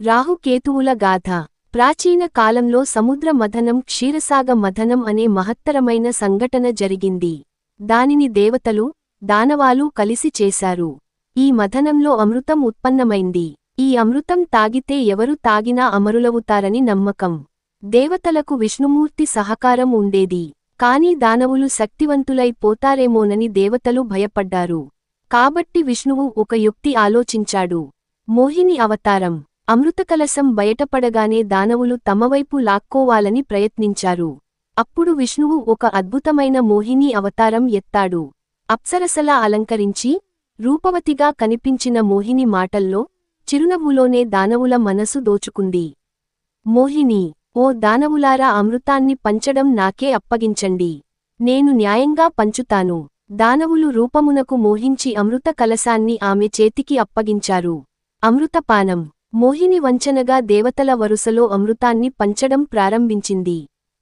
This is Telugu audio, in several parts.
రాహుకేతువుల గాథ. ప్రాచీన కాలంలో సముద్ర మథనం క్షీరసాగ మథనం అనే మహత్తరమైన సంఘటన జరిగింది. దానిని దేవతలు దానవాలు కలిసి చేశారు. ఈ మథనంలో అమృతం ఉత్పన్నమైంది. ఈ అమృతం తాగితే ఎవరు తాగినా అమరులవుతారని నమ్మకం. దేవతలకు విష్ణుమూర్తి సహకారం ఉండేది. కాని దానవులు శక్తివంతులై పోతారేమోనని దేవతలు భయపడ్డారు. కాబట్టి విష్ణువు ఒక యుక్తి ఆలోచించాడు. మోహిని అవతారం. అమృతకలసం బయటపడగానే దానవులు తమవైపు లాక్కోవాలని ప్రయత్నించారు. అప్పుడు విష్ణువు ఒక అద్భుతమైన మోహిని అవతారం ఎత్తాడు. అప్సరసలా అలంకరించి రూపవతిగా కనిపించిన మోహిని మాటల్లో చిరునవ్వులోనే దానవుల మనసు దోచుకుంది. మోహిని ఓ దానవులారా అమృతాన్ని పంచడం నాకే అప్పగించండి. నేను న్యాయంగా పంచుతాను. దానవులు రూపమునకు మోహించి అమృత కలసాన్ని ఆమె చేతికి అప్పగించారు. అమృతపానం మోహిని వంచనగా దేవతల వరుసలో అమృతాన్ని పంచడం ప్రారంభించింది.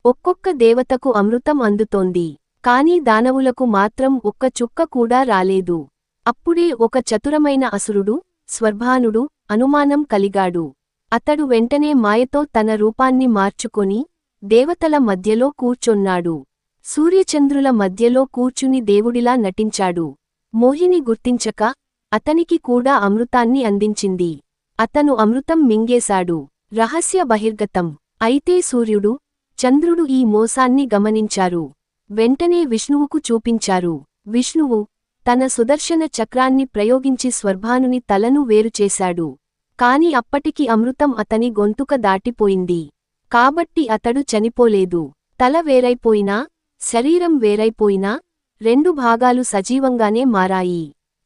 ఒక్కొక్క దేవతకు అమృతం అందుతోంది. కాని దానవులకు మాత్రం ఒక్క చుక్క కూడా రాలేదు. అప్పుడే ఒక చతురమైన అసురుడు స్వర్భానుడు అనుమానం కలిగాడు. అతడు వెంటనే మాయతో తన రూపాన్ని మార్చుకొని దేవతల మధ్యలో కూర్చొన్నాడు. సూర్యచంద్రుల మధ్యలో కూర్చుని దేవుడిలా నటించాడు. మోహిని గుర్తించక అతనికి కూడా అమృతాన్ని అందించింది. అతను అమృతం మింగేశాడు. రహస్య బహిర్గతం. అయితే సూర్యుడు చంద్రుడు ఈ మోసాన్ని గమనించారు. వెంటనే విష్ణువుకు చూపించారు. విష్ణువు తన సుదర్శన చక్రాన్ని ప్రయోగించి స్వర్భానుని తలను వేరుచేశాడు కాని అప్పటికి అమృతం అతని గొంతుక దాటిపోయింది. కాబట్టి అతడు చనిపోలేదు. తల వేరైపోయినా శరీరం వేరైపోయినా రెండు భాగాలు సజీవంగానే మారాయి.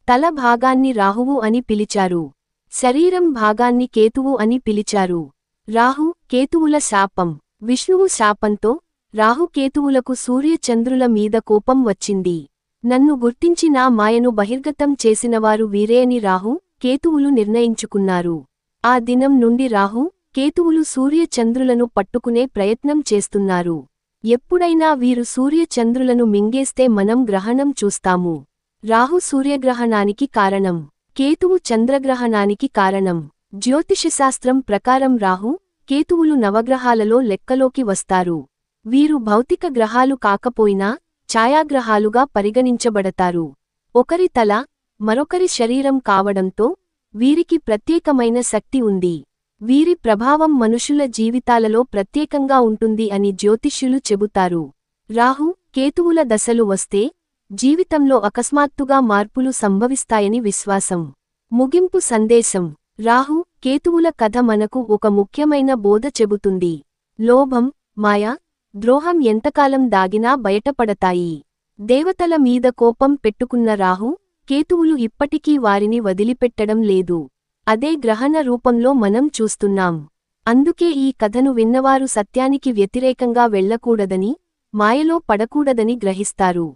తల భాగాన్ని రాహువు అని పిలిచారు. శరీరం భాగాన్ని కేతువు అని పిలిచారు. రాహు కేతువుల శాపం. విష్ణువు శాపంతో రాహుకేతువులకు సూర్యచంద్రుల మీద కోపం వచ్చింది. నన్ను గుర్తించి నా మాయను బహిర్గతం చేసినవారు వీరే అని రాహు కేతువులు నిర్ణయించుకున్నారు. ఆ దినం నుండి రాహు కేతువులు సూర్యచంద్రులను పట్టుకునే ప్రయత్నం చేస్తున్నారు. ఎప్పుడైనా వీరు సూర్యచంద్రులను మింగేస్తే మనం గ్రహణం చూస్తాము. రాహు సూర్యగ్రహణానికి కారణం. కేతువు చంద్రగ్రహణానికి కారణం. జ్యోతిషశాస్త్రం ప్రకారం రాహు కేతువులు నవగ్రహాలలో లెక్కలోకి వస్తారు. వీరు భౌతిక గ్రహాలు కాకపోయినా ఛాయాగ్రహాలుగా పరిగణించబడతారు. ఒకరి తల మరొకరి శరీరం కావడంతో వీరికి ప్రత్యేకమైన శక్తి ఉంది. వీరి ప్రభావం మనుషుల జీవితాలలో ప్రత్యేకంగా ఉంటుంది అని జ్యోతిష్యులు చెబుతారు. రాహు కేతువుల దశలు వస్తే జీవితంలో అకస్మాత్తుగా మార్పులు సంభవిస్తాయని విశ్వాసం. ముగింపు సందేశం. రాహు కేతువుల కథ మనకు ఒక ముఖ్యమైన బోధ చెబుతుంది. లోభం మాయ ద్రోహం ఎంతకాలం దాగినా బయటపడతాయి. దేవతల మీద కోపం పెట్టుకున్న రాహు కేతువులు ఇప్పటికీ వారిని వదిలిపెట్టడం లేదు. అదే గ్రహణ రూపంలో మనం చూస్తున్నాం. అందుకే ఈ కథను విన్నవారు సత్యానికి వ్యతిరేకంగా వెళ్ళకూడదని మాయలో పడకూడదని గ్రహిస్తారు.